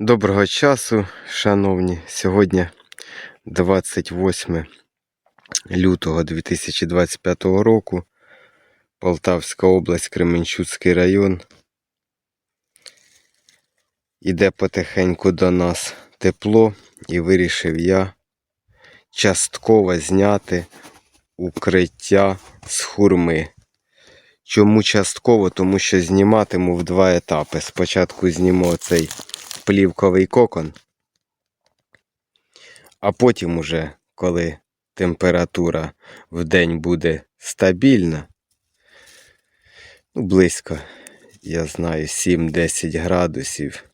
Доброго часу, шановні. Сьогодні 28 лютого 2025 року. Полтавська область, Кременчуцький район. Іде потихеньку до нас тепло і вирішив я частково зняти укриття з хурми. Чому частково? Тому що зніматиму в два етапи. Спочатку зніму цей плівковий кокон, а потім уже, коли температура в день буде стабільна, ну, близько, я знаю, 7-10 градусів,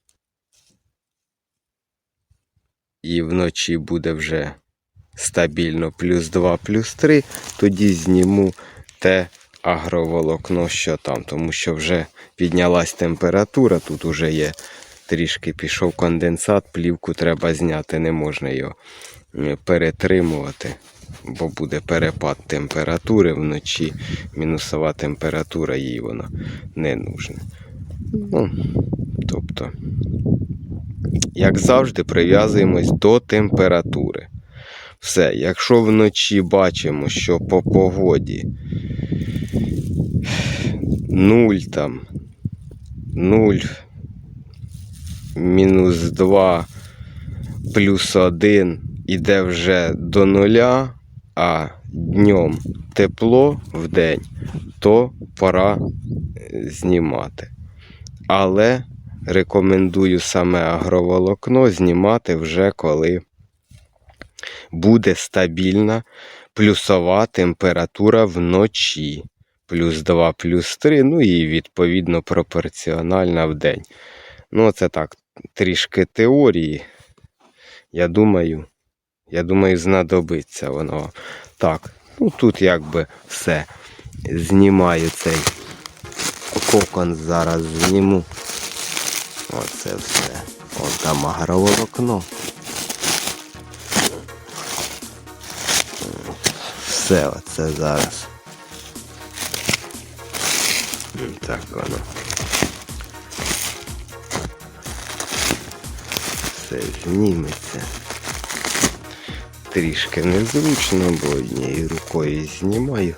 і вночі буде вже стабільно плюс 2, плюс 3, тоді зніму те агроволокно, що там, тому що вже піднялась температура, тут уже є трішки пішов конденсат, плівку треба зняти, не можна його е, перетримувати, бо буде перепад температури вночі, мінусова температура, їй вона не нужна. Ну, тобто, як завжди, прив'язуємось до температури. Все, якщо вночі бачимо, що по погоді 0 там, 0, мінус 2, плюс 1 іде вже до нуля, а днем тепло в день, то пора е, знімати. Але рекомендую саме агроволокно знімати вже коли буде стабільна плюсова температура вночі. Плюс 2, плюс 3, ну і відповідно пропорціональна в день. Ну, це так, трішки теорії. Я думаю, я думаю, знадобиться воно. Так, ну тут якби все. Знімаю цей кокон зараз зніму. Оце все. Вон там агроволокно. Все оце зараз. Так воно. Все зніметься. Трішки незручно, бо однією рукою знімаю.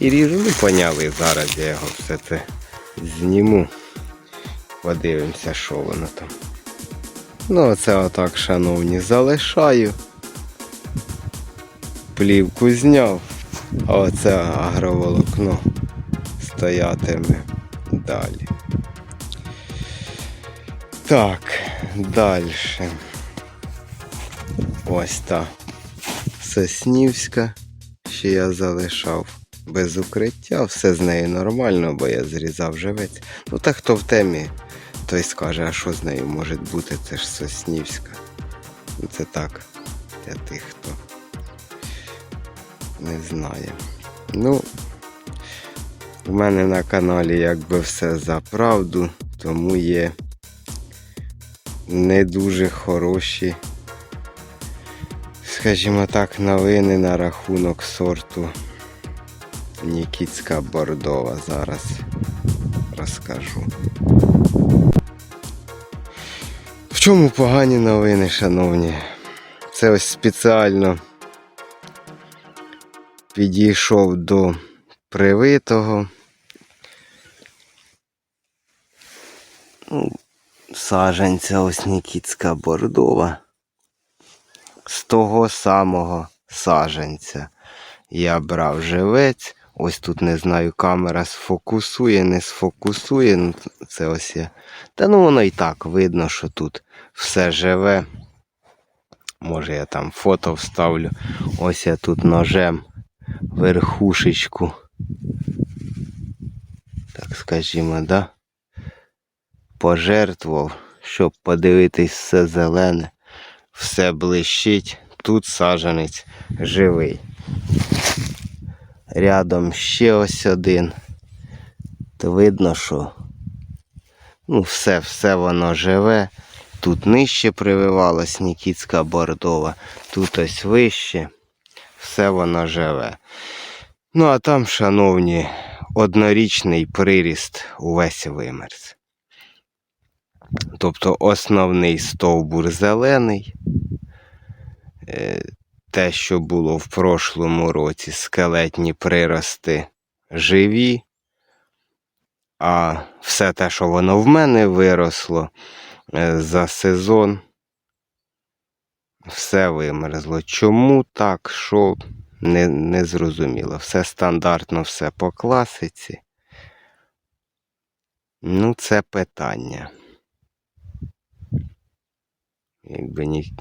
І ріжу, ну поняли, зараз я його все це зніму. Подивимося, що воно там. Ну, оце отак, шановні, залишаю. Плівку зняв, а оце агроволокно стоятиме далі. Так, далі. Ось та Соснівська, що я залишав без укриття, все з нею нормально, бо я зрізав живець. Ну та хто в темі, той скаже, а що з нею може бути, це ж Соснівська. Ну, Це так, для тих, хто не знає. Ну, у мене на каналі якби все за правду, тому є не дуже хороші, скажімо так, новини на рахунок сорту Нікітська Бордова. Зараз розкажу. В чому погані новини, шановні? Це ось спеціально підійшов до привитого. Саженця ось Нікітська Бордова. З того самого саженця я брав живець. Ось тут не знаю, камера сфокусує, не сфокусує. Ну, це ось я. Та ну воно і так видно, що тут все живе. Може я там фото вставлю. Ось я тут ножем верхушечку. Так скажімо, да? Пожертвував, щоб подивитись все зелене, все блищить. Тут саженець живий. Рядом ще ось один. То видно, що ну, все, все воно живе. Тут нижче прививалась Нікітська бордова, тут ось вище. Все воно живе. Ну, а там, шановні, однорічний приріст увесь вимерз. Тобто основний стовбур зелений. Е, Те, що було в прошлому році, скелетні прирости живі. А все те, що воно в мене виросло е, за сезон, все вимерзло. Чому так, що не, не зрозуміло. Все стандартно, все по класиці. Ну, це питання. Якби ні...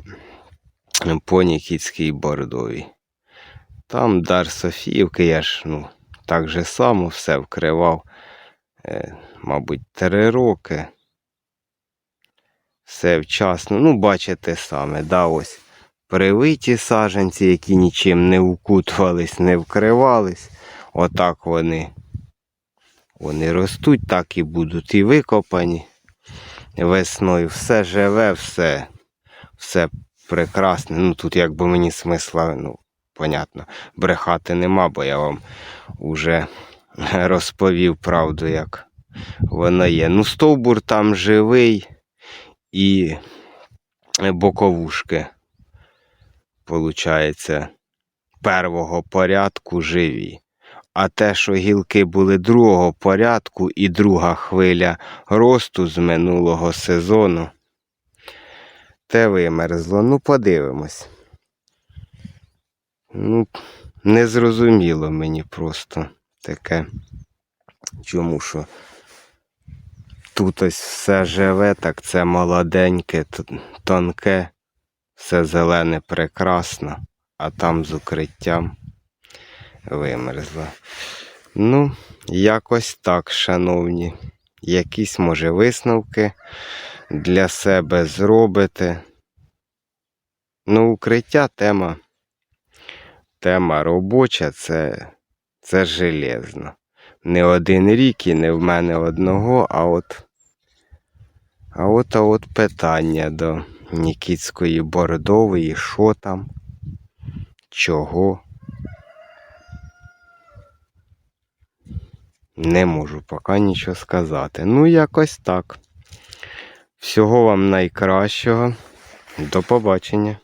по Нікітській Бордовій. Там Дар Софіївки, я ж ну, так же само все вкривав, е, мабуть, три роки. Все вчасно. Ну, бачите саме, да, ось привиті саженці, які нічим не укутувались, не вкривались. Отак вони, вони ростуть, так і будуть і викопані. Весною все живе, все, все прекрасне. Ну тут якби мені смисла, ну, понятно, брехати нема, бо я вам уже розповів правду, як воно є. Ну, стовбур там живий і боковушки, получається, первого порядку живі. А те, що гілки були другого порядку і друга хвиля росту з минулого сезону, те вимерзло. Ну, подивимось. Ну, незрозуміло мені просто таке. Чому що тут ось все живе, так це молоденьке, тонке, все зелене прекрасно, а там з укриттям вимерзло. Ну, якось так, шановні. Якісь, може, висновки для себе зробите. Ну, укриття тема. Тема робоча, це, це железно. Не один рік і не в мене одного, а от. А от, а от питання до Нікітської Бордової, що там, чого. Не можу поки нічого сказати. Ну, якось так. Всього вам найкращого. До побачення.